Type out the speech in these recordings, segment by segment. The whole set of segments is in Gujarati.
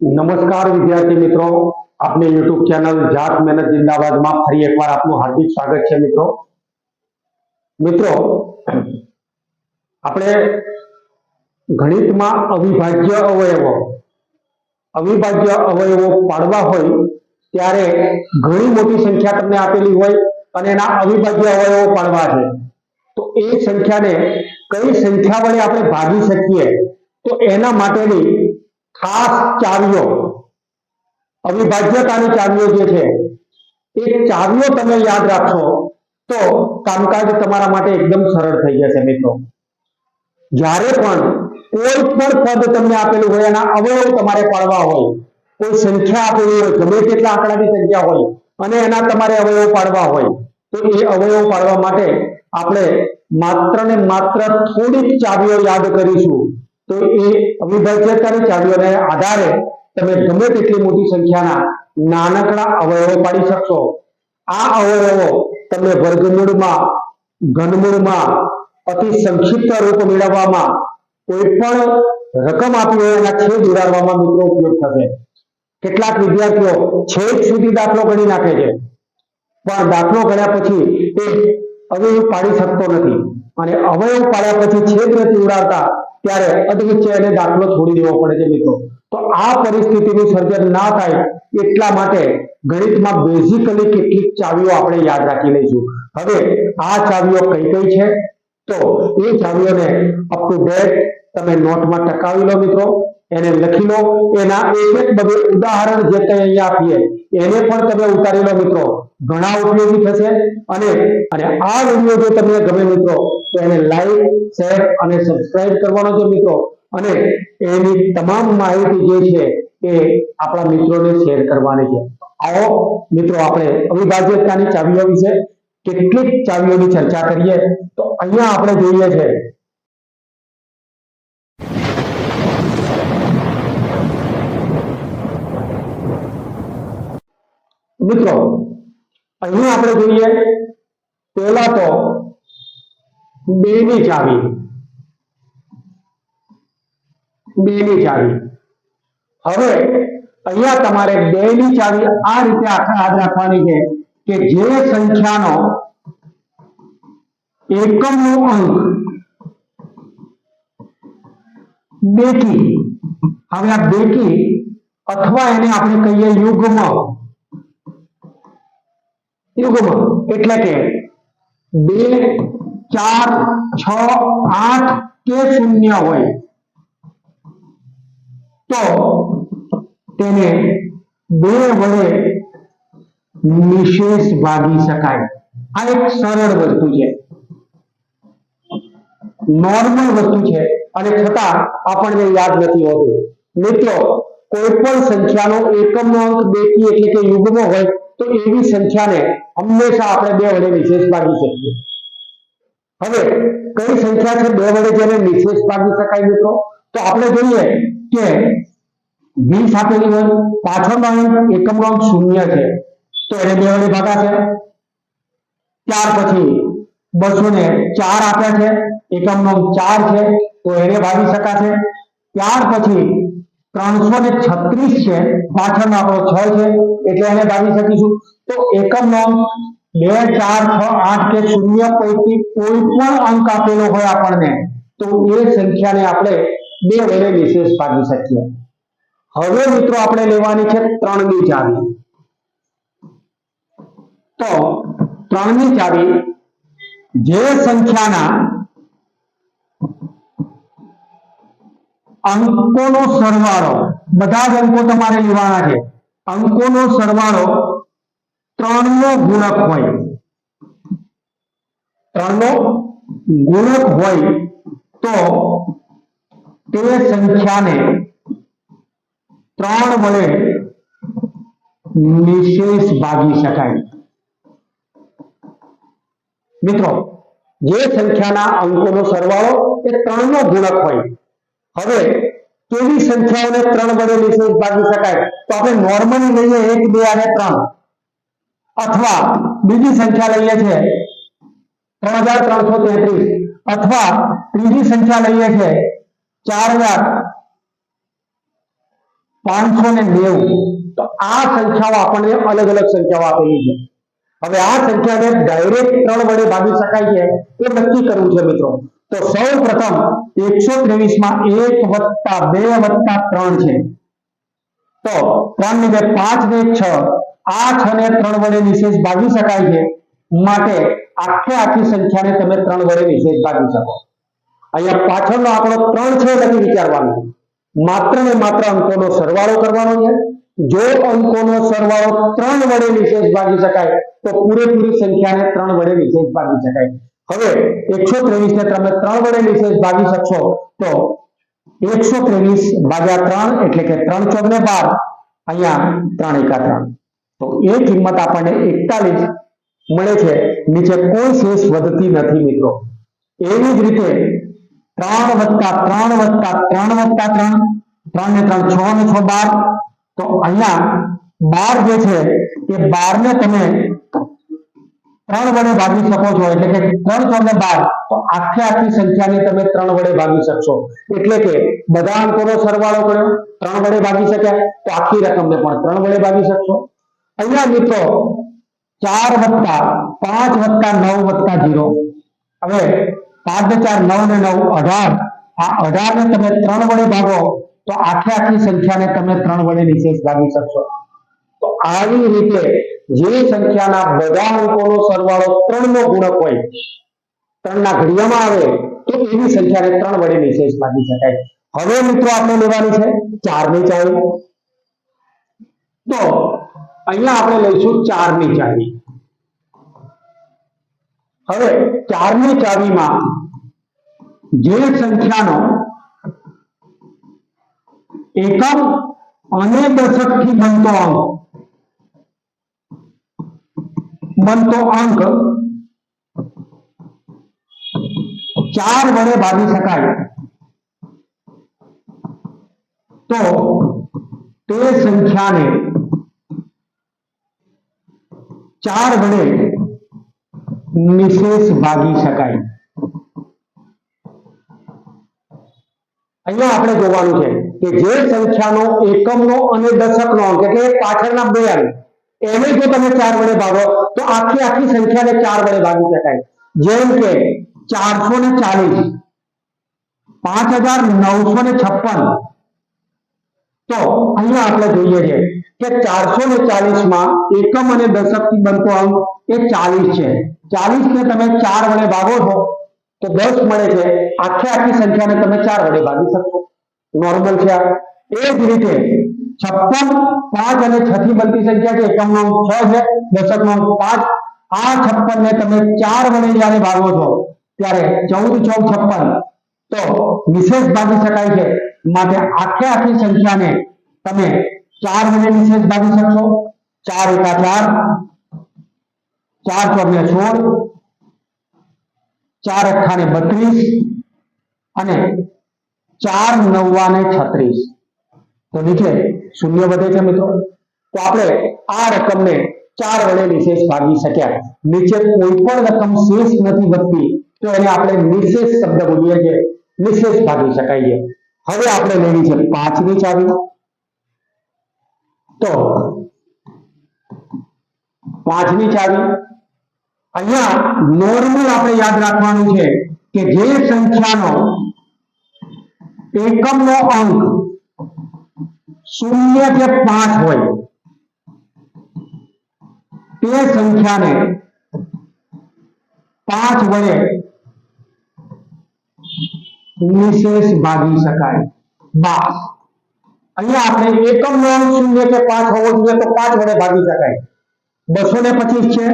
નમસ્કાર વિદ્યાર્થી મિત્રો. આપની યુટ્યુબ ચેનલ જાત મહેનત જિંદાબાદમાં ફરી એકવાર આપનું હાર્દિક સ્વાગત છે મિત્રો. મિત્રો, આપણે ગણિતમાં અવિભાજ્ય અવયવો અવિભાજ્ય અવયવો પાડવા હોય ત્યારે ઘણી મોટી સંખ્યા તમને આપેલી હોય અને એના અવિભાજ્ય અવયવો પાડવા છે. તો એ સંખ્યાને કઈ સંખ્યા વડે આપણે ભાગી શકીએ? તો એના માટેની ખાસ ચાવીઓ, અવિભાજ્યતાની ચાવીઓ જે છે, એ ચાવીઓ તમે યાદ રાખશો તો કામકાજ તમારા માટે એકદમ સરળ થઈ જશે મિત્રો. જ્યારે પણ કોઈ પણ પદ તમને આપેલું હોય, એના અવયવ તમારે પાડવા હોય, કોઈ સંખ્યા આપેલી હોય, ગમે તેટલા આંકડાની સંખ્યા હોય, અને એના તમારે અવયવ પાડવા હોય, તો એ અવયવ પાડવા માટે આપણે માત્ર ને માત્ર થોડીક ચાવીઓ યાદ કરીશું. તો એ અવિભાજ્યતાની ચાવીઓને આધારે તમે ગમે તેટલી મોટી સંખ્યાના નાનકડા અવયવો પાડી શકશો. આ અવયવો તમે વર્ગમૂળમાં, ઘનમૂળમાં, અતિ સંક્ષિપ્ત રૂપ મેળવવામાં કોઈ પણ રકમ આપી હોય એના છેદ ઉડાડવામાં મિત્રો ઉપયોગ થશે. કેટલાક વિદ્યાર્થીઓ છેદ સુધી દાખલો ગણી નાખે છે. પણ દાખલો ગણ્યા પછી એ અવયવ પાડી શકતો નથી. અને અવયવ પાડ્યા પછી છેદ નથી ઉડાડતા. ત્યારે અધવિચ્છય એને દાખલો છોડી દેવો પડે છે મિત્રો. તો આ પરિસ્થિતિનું સર્જન ના થાય એટલા માટે ગણિતમાં બેઝિકલી કેટલીક ચાવીઓ આપણે યાદ રાખી લઈશું. હવે આ ચાવીઓ કઈ કઈ છે? તો એ ચાવીઓને અપ ટુ ડેટ તમે નોટમાં ટકાવી લો મિત્રો. એને લખી લો. એના એક એક બધું ઉદાહરણ જે કંઈ અહીંયા આપીએ, એને પણ તમે ઉતારી લો મિત્રો. ઘણા ઉપયોગી થશે. અને અને આ વીડિયો જો તમને ગમે મિત્રો તો લાઈક શેર અને સબસ્ક્રાઇબ કરવાનો છે મિત્રો. અને એની તમામ માહિતી જે છે એ આપણા મિત્રોને શેર કરવાની છે. આવો મિત્રો આપણે અવિભાજ્યતાની ચાવીઓ વિશે કેટલીક ચાવીઓની ચર્ચા કરીએ. તો અહીંયા આપણે જોઈએ છે. મિત્રો અહીંયા આપણે જોઈએ, પહેલા તો બે ની ચાવી બે ની ચાવી હવે અહીંયા તમારે બે ની ચાવી આ રીતે આખા યાદ રાખવાની છે કે જે સંખ્યાનો એકમનો અંક બેકી, હવે આ બેકી અથવા એને આપણે કહીએ યુગ્મ. યુગ્મ એટલે કે બે ચાર, છ, આઠ કે શૂન્ય હોય. તો તેને બે વડે નિશેષ ભાગી શકાય. આ એક સરળ વસ્તુ છે. નોર્મલ વસ્તુ છે. અને છતાં આપણને યાદ નથી હોતું. મિત્રો કોઈ પણ સંખ્યાનો એકમનો અંક બેકી એટલે કે યુગ્મ હોય, તો એવી સંખ્યાને હંમેશા આપણે બે વડે નિશેષ ભાગી શકીએ. હવે કઈ સંખ્યા છે? બે વડે જેને નિશેષ ભાગી શકાય મિત્રો. તો આપણે જોઈએ કે વીસ આપેલી હોય પાછળનો અંક એકમનો અંક શૂન્ય છે. તો એને બે વડે ભાગાશે ત્યાર પછી બસો ને ચાર આપ્યા છે. એકમનો અંક ચાર છે. તો એને ભાગી શકાશે ત્યાર પછી ત્રણસો ને છત્રીસ છે. પાછળનો આપણો છ છે. એટલે એને ભાગી શકીશું. તો એકમનો અંક બે ચાર છ આઠ કે શૂન્ય પૈકી કોઈ પણ અંક આપેલો હોય આપણને, તો એ સંખ્યાને આપણે બે વડે વિશેષ ભાગી શકીએ. હવે મિત્રો આપણે લેવાની છે ત્રણની ચાવી. તો ત્રણની ચાવી, જે સંખ્યાના અંકોનો સરવાળો, બધા જ અંકો તમારે લેવાના છે. અંકોનો સરવાળો ત્રણનો ગુણક હોય. ત્રણનો ગુણક હોય તો તે સંખ્યાને ત્રણ વડે નિશેષ ભાગી શકાય. મિત્રો, જે સંખ્યાના અંકોનો સરવાળો એ ત્રણનો ગુણક હોય. હવે કેવી સંખ્યાઓને ત્રણ વડે નિશેષ ભાગી શકાય? તો આપણે નોર્મલી લઈએ એક, બે, અને ત્રણ. અથવા બીજી સંખ્યા લઈએ છે ત્રણ હજાર ત્રણસો તેત્રીસ. અથવા ત્રીજી સંખ્યા લઈએ છે ચાર હજાર પાંચસો ને નેવું. તો આ સંખ્યાઓ આપણને અલગ અલગ સંખ્યાઓ આપેલી છે. હવે આ સંખ્યાને ડાયરેક્ટ ત્રણ વડે ભાગી શકાય છે એ નક્કી કરવું છે મિત્રો. તો સૌ પ્રથમ એકસો ત્રેવીસમાં એક વત્તા બે વત્તા ત્રણ છે. તો ત્રણ ને બે પાંચ ને છ. આ અને ત્રણ વડે નિશેષ ભાગી શકાય છે. માટે આખે આખી સંખ્યાને તમે ત્રણ વડે નિશેષ ભાગી શકો. અહીંયા પાછળનો આંકડો ત્રણ છે નથી વિચારવાનું. માત્ર ને માત્ર અંકોનો સરવાળો કરવાનો છે. જો અંકોનો સરવાળો ત્રણ વડે નિશેષ ભાગી શકાય, તો પૂરેપૂરી સંખ્યાને ત્રણ વડે નિશેષ ભાગી શકાય. હવે એકસો ત્રેવીસ ને તમે ત્રણ વડે નિશેષ ભાગી શકશો, તો એકસો ત્રેવીસ ભાગ્યા ત્રણ એટલે કે ત્રણ ચોક ને બાર. અહીંયા ત્રણ એકા ત્રણ. તો એ કિંમત આપણને એકતાલીસ મળે છે. નીચે કોઈ શેષ વધતી નથી મિત્રો. એવી જ રીતે ત્રણ વત્તા ત્રણ વત્તા ત્રણ વત્તા ત્રણ ત્રણ ને ત્રણ છ ને છ બાર, તો અહીંયા બાર જે છે એ બાર ને તમે ત્રણ વડે ભાગી શકો છો. એટલે કે ત્રણ ચોક ને બાર, તો આખે આખી સંખ્યાને તમે ત્રણ વડે ભાગી શકશો. એટલે કે બધા અંકોનો સરવાળો કર્યો, ત્રણ વડે ભાગી શક્યા, તો આખી રકમને પણ ત્રણ વડે ભાગી શકશો. અહીંયા મિત્રો, ચાર વત્તા પાંચ વત્તા નવ વત્તા જીરો. હવે પાંચ ચાર, નવ ને નવ, અઢાર. આ અઢાર ને તમે ત્રણ વડે ભાગો, તો આખે આખી સંખ્યાને તમે ત્રણ વડે નિશેષ ભાગી શકશો. તો આવી રીતે જે સંખ્યાના બધા અંકોનો સરવાળો ત્રણ નો ગુણક હોય ત્રણ ના ઘડિયામાં આવે, તો એવી સંખ્યાને ત્રણ વડે નિશેષ ભાગી શકાય. હવે મિત્રો આપણે લેવાની છે ચારની ચાવી તો અહીંયા આપણે લઈશું ચારની ચાવી હવે ચારની ચાવીમાં જે સંખ્યાનો એકમ અને દશકથી બનતો અંક બનતો અંક ચાર વડે ભાગી શકાય તો તે સંખ્યાને ચાર વડે નિશેષ ભાગી શકાય. અહીંયા આપણે જોવાનું છે કે જે સંખ્યાનો એકમનો અને દશકનો અંક, એટલે પાછળના બે અંક એને જો તમે ચાર વડે ભાગો, તો આખી આખી સંખ્યાને ચાર વડે ભાગી શકાય. જેમ કે ચારસો ને ચાલીસ, પાંચ હજાર નવસો ને છપ્પન તો અહીંયા આપણે જોઈએ છીએ કે ચારસો ને ચાલીસમાં એકમ અને દશકથી બનતો અંક એ ચાલીસ છે. ચાલીસ ને તમે ચાર વડે ભાગો છો, તો દસ મળે છે. આખે આખી સંખ્યાને તમે ચાર વડે ભાગી શકો. નોર્મલ છે એ જ રીતે છપ્પન, પાંચ અને છ થી બનતી સંખ્યા છે એકમ નો છ છે દશક નો પાંચ. આ છપ્પન ને તમે ચાર વડે જયારે ભાગો છો, ત્યારે ચૌદ ચૌદ, છપ્પન. તો નિશેષ ભાગી શકાય છે. માટે આખે આખી સંખ્યાને તમે ચાર વડે નિશેષ ભાગી શકશો. ચાર એકા ચાર. ચાર ચોક સોળ. ચાર અઠાને બત્રીસ. અને ચાર નવ્વા ને છત્રીસ. તો નીચે શૂન્ય વધે છે મિત્રો. તો આપણે આ રકમને ચાર વડે નિશેષ ભાગી શક્યા. નીચે કોઈ પણ રકમ શેષ નથી વધતી, તો એને આપણે નિશેષ શબ્દ બોલીએ છીએ. નિશેષ ભાગી શકાય છે. હવે આપણે લેવી છે પાંચમી ચાવી. તો પાંચમી ચાવી. અહીંયા નોર્મલ આપણે યાદ રાખવાનું છે કે જે સંખ્યાનો એકમનો અંક શૂન્ય કે પાંચ હોય, તે સંખ્યાને પાંચ વડે નિશેષ ભાગી શકાય. બા અહીંયા આપણે એકમનો અંક શૂન્ય કે પાંચ હોવો જોઈએ તો પાંચ વડે ભાગી શકાય. બસો ને પચીસ છે.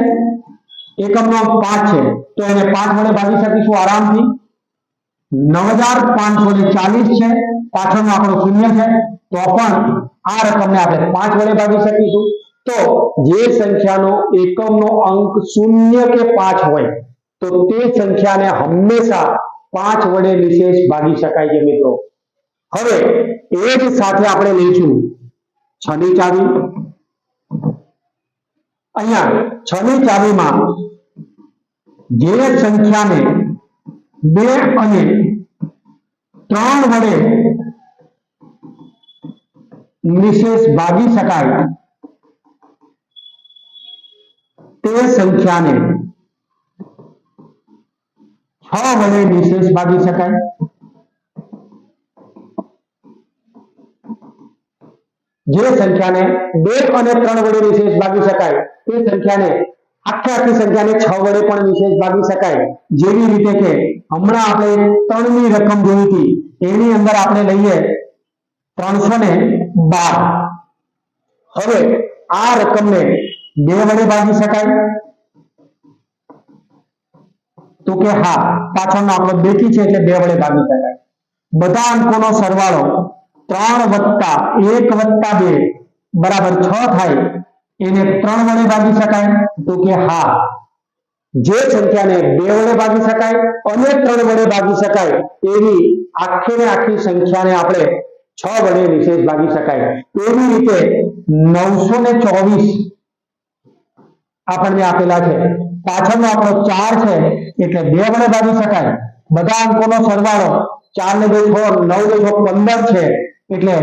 એકમ નો પાંચ છે. તો એને પાંચ વડે ભાગી શકીશું આરામથી. નવ હજાર પાંચસો ને ચાલીસ છે. પાછળનો આપણો શૂન્ય છે. તો પણ આ રકમને આપણે પાંચ વડે ભાગી શકીશું. તો જે સંખ્યાનો એકમનો અંક શૂન્ય કે પાંચ હોય, તો તે સંખ્યાને હંમેશા પાંચ વડે નિશેષ ભાગી શકાય છે મિત્રો. હવે એ જ સાથે આપણે લઈશું. છની ચાવી. અહીંયા છની ચાવીમાં જે સંખ્યાને બે અને ત્રણ વડે નિશેષ ભાગી શકાય, તે સંખ્યાને છ વડે નિશેષ ભાગી શકાય જે સંખ્યાને બે અને ત્રણ વડે નિશેષ ભાગી શકાય તે સંખ્યાને આખે આખી સંખ્યાને છ વડે પણ નિશેષ ભાગી શકાય જેવી રીતે કે હમણાં આપણે ત્રણની રકમ જોઈ હતી એની અંદર આપણે લઈએ ત્રણસો ને બાર હવે આ રકમને બે વડે ભાગી શકાય તો કે હા, પાછળનો આપણો બેકી છે એટલે બે વડે ભાગી શકાય. બધા અંકોનો સરવાળો ત્રણ વત્તા એક વત્તા બે બરાબર છ થાય, એને ત્રણ વડે ભાગી શકાય? તો કે હા. જે સંખ્યાને બે વડે ભાગી શકાય અને ત્રણ વડે ભાગી શકાય, એવી આખી ને આખી સંખ્યાને આપણે છ વડે વિશેષ ભાગી શકાય. એવી રીતે નવસો ને ચોવીસ આપણને આપેલા છે. પાછળનો આપણો ચાર છે, એટલે બે વડે ભાગી શકાય. બધા અંકોનો સરવાળો ચાર ને બે છ, નવ ને છ, પંદર છે, એટલે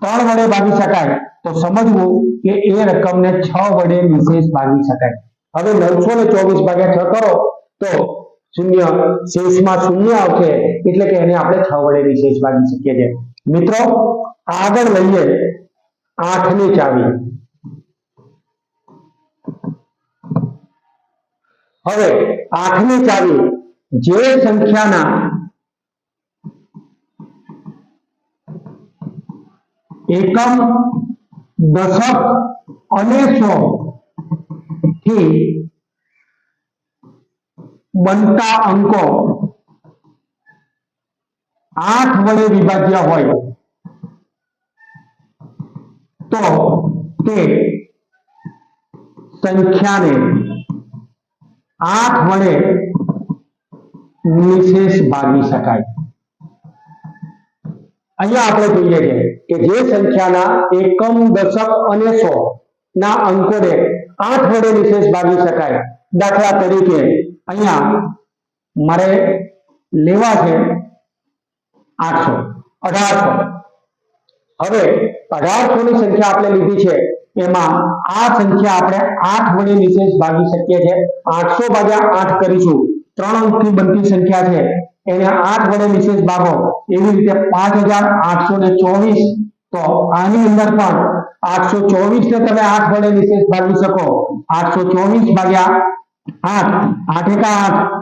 ત્રણ વડે ભાગી શકાય. તો સમજવું કે એ રકમને છ વડે વિશેષ ભાગી શકાય. હવે નવસો ને ચોવીસ ભાગ્યા છ કરો, તો શૂન્ય, શેષમાં શૂન્ય આવશે, એટલે કે એને આપણે છ વડે વિશેષ ભાગી શકીએ છીએ. મિત્રો, આગળ લઈએ આઠની ચાવી. હવે આઠમી ચાવી, જે સંખ્યાના એકમ, દશક અને સો થી બનતા અંકો આઠ વડે વિભાજ્ય હોય, તો તે સંખ્યાને આઠ વડે નિશેષ ભાગી શકાય. અહીંયા આપણે જોઈએ છે કે જે સંખ્યાના એકમ, દશક અને સો ના અંકોને આઠ વડે નિશેષ ભાગી શકાય. દાખલા તરીકે અહીંયા મારે લેવા છે આઠસો, અઢારસો. હવે અઢારસો ની સંખ્યા આપણે લીધી છે એમાં આ સંખ્યા આપણે આઠ વડે નિશેષ ભાગી શકીએ છીએ. આઠસો ભાગ્યા આઠ કરીશું. ત્રણ અંકની બનતી સંખ્યા છે. એને આઠ વડે નિશેષ ભાગો. એવી રીતે પાંચ હજાર આઠસો ને ચોવીસ. તો આની અંદર પણ આઠસો ચોવીસ ને તમે આઠ વડે નિશેષ ભાગી શકો. આઠસો ચોવીસ ભાગ્યા આઠ. આઠ એકા આઠ.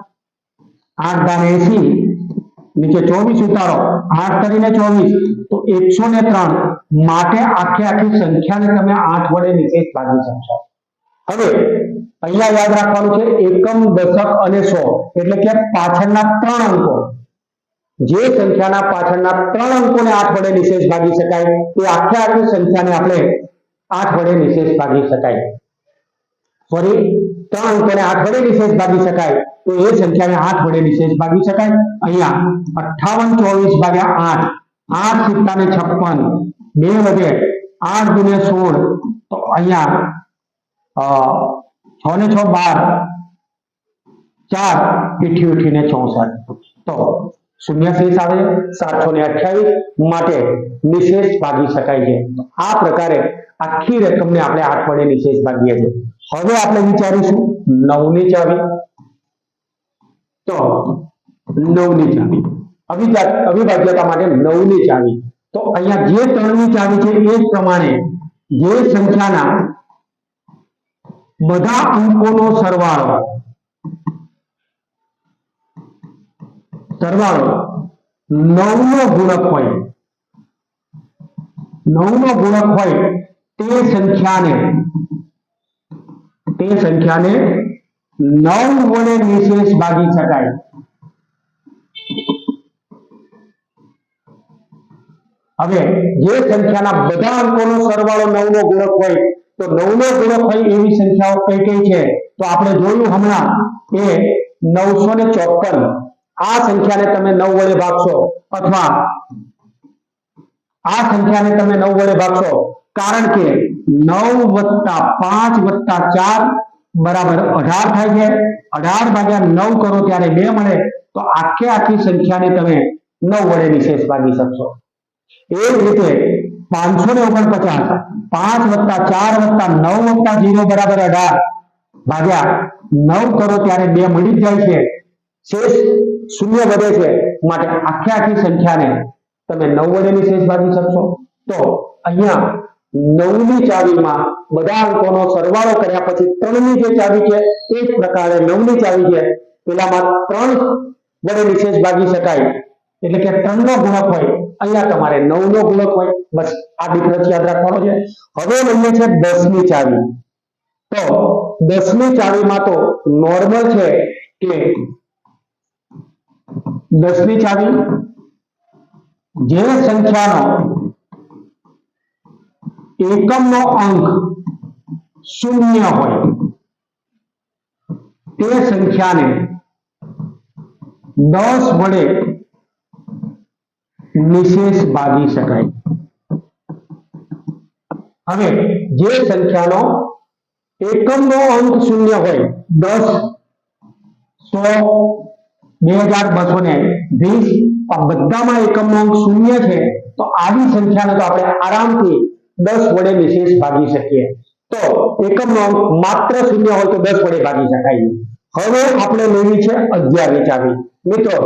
આઠ દાને એસી. નીચે ચોવીસ ઉતારો. આઠ કરીને ચોવીસ. તો એકસો ને ત્રણ. માટે આખે આખી સંખ્યાને તમે આઠ વડે નિશેષ ભાગી શકશો. હવે અહીંયા યાદ રાખવાનું છે એકમ, દશક અને સો. એટલે કે પાછળના ત્રણ અંકો. જે સંખ્યાના પાછળના ત્રણ અંકોને આઠ વડે નિશેષ ભાગી શકાય. એ આખે આખી સંખ્યાને આપણે આઠ વડે નિશેષ ભાગી શકાય. ફરી ત્રણ અંકોને આઠ વડે નિશેષ ભાગી શકાય તો એ સંખ્યાને આઠ વડે નિશેષ ભાગી શકાય અહીંયા અઠ્ઠાવન ચોવીસ ભાગ્યા આઠ આઠ સિત્તા ને છપ્પન બે વધે આઠ ગુણ્યા સોળ તો અહીંયા અ, છ ને છ બાર ચાર પીઠી ઉઠીને ચોસઠ તો શૂન્ય શેષ આવે સાતસો ને અઠ્યાવીસ માટે નિશેષ ભાગી શકાય છે તો આ પ્રકારે આખી રકમને આપણે આઠ વડે નિશેષ ભાગીએ છીએ હવે આપણે વિચારીશું નવની ચાવી તો નવની ચાવી અવિજા- અવિભાજ્યતા માટે નવની ચાવી તો અહીંયા જે ત્રણની ચાવી છે એ જ પ્રમાણે જે સંખ્યાના બધા અંકોનો સરવાળો સરવાળો નવનો ગુણક હોય, નવનો ગુણક હોય તે સંખ્યાને તે સંખ્યાને નવ વડે નિશેષ ભાગી શકાય. હવે જે સંખ્યાના બધા અંકોનો સરવાળો નવનો ગુણક હોય, તો નવનો ગુણક હોય એવી સંખ્યાઓ કઈ કઈ છે? તો આપણે જોયું હમણાં એ નવસો ને ચોપન. આ સંખ્યાને તમે નવ વડે ભાગશો અથવા આ સંખ્યાને તમે નવ વડે ભાગશો. કારણ કે નવ વત્તા પાંચ વત્તા ચાર બરાબર અઢાર થાય છે. અઢાર ભાગ્યા નવ કરો ત્યારે બે મળે, તો આખે આખી સંખ્યાને તમે નવ વડે નિશેષ ભાગી શકશો. એ જ રીતે પાંચસો ને ઓગણપચાસ, પાંચ વત્તા ચાર વત્તા નવ વત્તા જીરો બરાબર અઢાર ભાગ્યા નવ કરો ત્યારે બે મળી જાય છે. શેષ શૂન્ય વધે છે, માટે આખે આખી સંખ્યાને તમે નવ વડે નિશેષ ભાગી શકશો. તો અહીંયા નવની ચાવીમાં બધા અંકોનો સરવાળો કર્યા પછી ત્રણની જે ચાવી છે, એ જ પ્રકારે નવની ચાવી છે. પેલામાં ત્રણ વડે નિશેષ ભાગી શકાય. એટલે કે ત્રણનો ગુણક હોય, અહીંયા તમારે નવનો ગુણક હોય. બસ આ ડિફરન્સ યાદ રાખવાનો છે. હવે લઈએ છે દસની ચાવી. તો દસમી ચાવીમાં તો નોર્મલ છે કે દસમી ચાવી, જે સંખ્યાનો એકમનો અંક શૂન્ય હોય. તે સંખ્યાને દસ વડે નિશેષ ભાગી શકાય. હવે જે સંખ્યાનો એકમનો અંક શૂન્ય હોય, દસ, સો, બે હજાર બસો ને વીસ, આ બધામાં એકમનો અંક શૂન્ય છે, તો આવી સંખ્યાને તો આપણે આરામથી દસ વડે નિશેષ ભાગી શકીએ. તો એકમનો અંક માત્ર શૂન્ય હોય તો દસ વડે ભાગી શકાય. હવે આપણે લેવી છે અગિયારની ચાવી. મિત્રો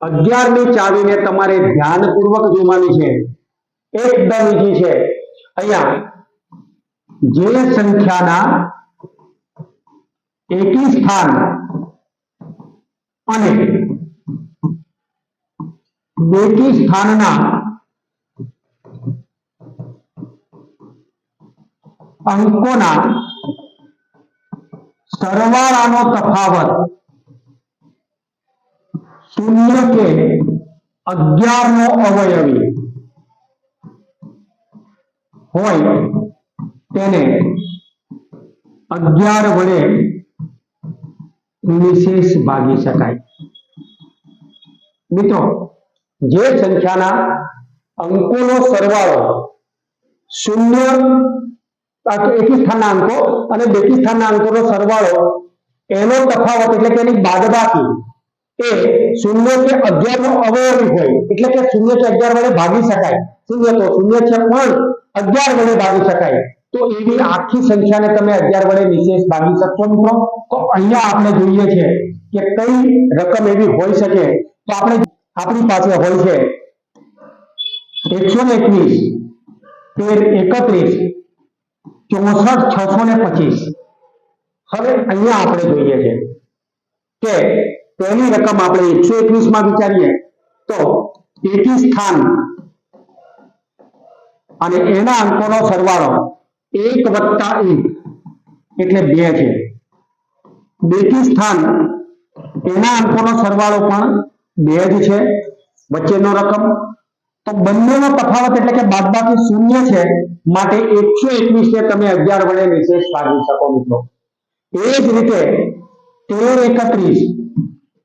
અગિયારની ચાવીને તમારે ધ્યાનપૂર્વક જોવાની છે. એકદમ ઈજી છે. અહીંયા, જે સંખ્યાના એકી સ્થાન અને બેકી સ્થાનના અંકોના સરવાળાનો તફાવત શૂન્ય કે અગિયાર નો અવયવી હોય તેને અગિયાર વડે નિશેષ ભાગી શકાય. મિત્રો, જે સંખ્યાના અંકોનો સરવાળો શૂન્ય આ તો એકી સ્થાનના અંકો અને બેકી સ્થાનના અંકોનો સરવાળો, એનો તફાવત એટલે કે એની બાદબાકી, એ શૂન્ય કે અગિયાર નો અવયવી હોય, એટલે કે શૂન્ય કે અગિયાર વડે ભાગી શકાય. શૂન્ય તો શૂન્ય છે પણ અગિયાર વડે ભાગી શકાય. તો એવી આખી સંખ્યાને તમે અગિયાર વડે નિશેષ ભાગી શકશો મિત્રો. તો અહીંયા આપણે જોઈએ છે કે કઈ રકમ એવી હોઈ શકે. તો આપણે આપણી પાસે હોય છે એકસો ને એકવીસ, તેર એકત્રીસ ચોસઠ છસો ને પચીસ. હવે અહીંયા આપણે જોઈએ છે કે તેની રકમ આપણે એકસો એકવીસમાં વિચારીએ તો એકી સ્થાન અને એના અંકોનો સરવાળો એક વત્તા એક એટલે બે છે. બેકી સ્થાન એના અંકોનો સરવાળો પણ બે જ છે. વચ્ચેનો રકમ તો બંનેનો તફાવત એટલે કે બાદબાકી શૂન્ય છે માટે એકસો એકવીસ ને તમે અગિયાર વડે નિશેષ ભાગી શકો મિત્રો. એ જ રીતે તેર એકત્રીસ,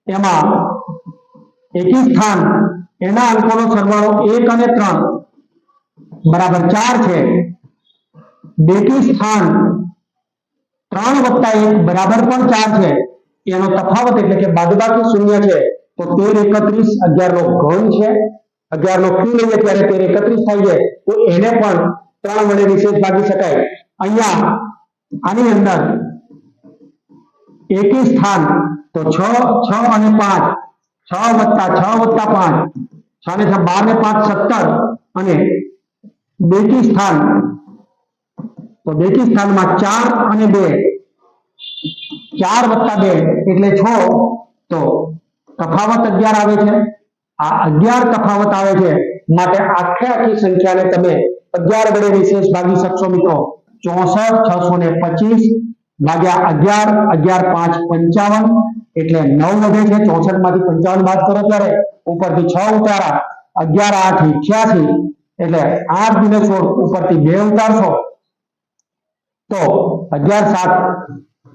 એમાં એકી સ્થાન, એના અંકોનો સરવાળો એક અને ત્રણ બરાબર ચાર છે. બેકી સ્થાન ત્રણ વત્તા એક બરાબર પણ ચાર છે. એનો તફાવત એટલે કે બાદબાકી શૂન્ય છે. તો તેર એકત્રીસ અગિયાર નો ઘન છે. અગિયાર નો ક્યુ લઈએ ત્યારે તેર એકત્રીસ થાય છે, તો એને પણ ત્રણ વડે વિશેષ ભાગી શકાય. અહીંયા આની અંદર એકી સ્થાન, તો છ છ અને પાંચ, છ વત્તા છ વત્તા પાંચ, છ ને છ, બાર ને પાંચ, સત્તર, અને બેકી સ્થાન, તો બેકી સ્થાનમાં ચાર અને બે. ચાર વત્તા બે, એટલે છ, તો તફાવત અગિયાર આવે છે. આ અગિયાર તફાવત આવે છે. માટે આખે આખી સંખ્યાને તમે અગિયાર વડે વિશેષ ભાગી શકશો મિત્રો. ચોસઠ, છસો ને પચીસ ભાગ્યા અગિયાર અગિયાર, પાંચ, પંચાવન. એટલે નવ વધે છે. ચોસઠમાંથી પંચાવન બાદ કરો ત્યારે ઉપરથી છ ઉતારા. અગિયાર, આઠ ઇઠ્યાસી એટલે આઠ દિને સોળ ઉપરથી બે ઉતારશો. તો અગિયાર, સાત,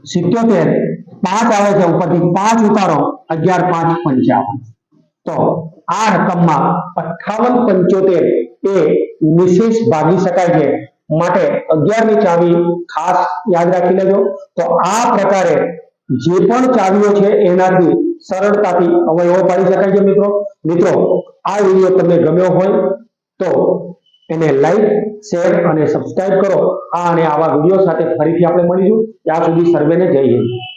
સિત્યોતેર. પાંચ આવે છે. ઉપરથી પાંચ ઉતારો. અગિયાર, પાંચ, પંચાવન. તો આ રકમમાં અઠાવન પંચોતેર એ નિશેષ ભાગી શકાય છે. માટે અગિયારની ચાવી ખાસ યાદ રાખી લેજો. તો આ પ્રકારે જે પણ ચાવીઓ છે એનાથી સરળતાથી અવયવો પાડી શકાય છે મિત્રો. મિત્રો, આ વીડિયો તમને ગમ્યો હોય તો એને લાઈક, શેર અને સબસ્ક્રાઇબ કરો. આ અને આવા વીડિયો સાથે ફરીથી આપણે મળીશું. ત્યાં સુધી સર્વેને જય હિન્દ.